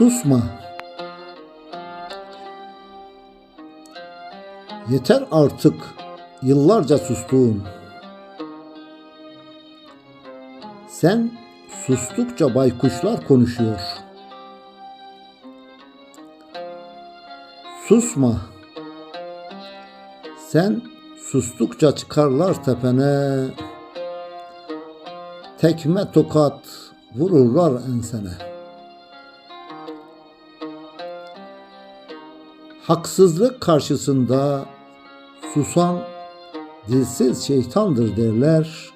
Susma. Yeter artık yıllarca sustuğun. Sen sustukça baykuşlar konuşuyor. Susma. Sen sustukça çıkarlar tepene. Tekme tokat vururlar ensene. Haksızlık karşısında susan dilsiz şeytandır derler.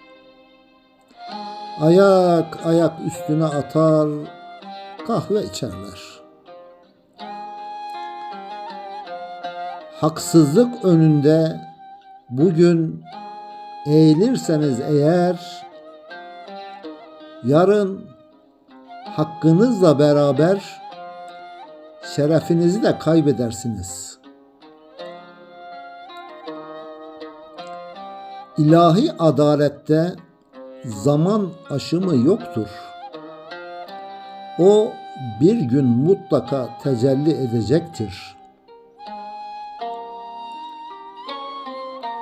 Ayak ayak üstüne atar, kahve içerler. Haksızlık önünde bugün eğilirseniz eğer yarın hakkınızla beraber şerefinizi de kaybedersiniz. İlahi adalette zaman aşımı yoktur. O bir gün mutlaka tecelli edecektir.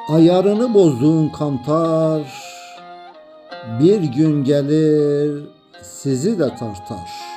Ayarını bozduğun kantar bir gün gelir sizi de tartar.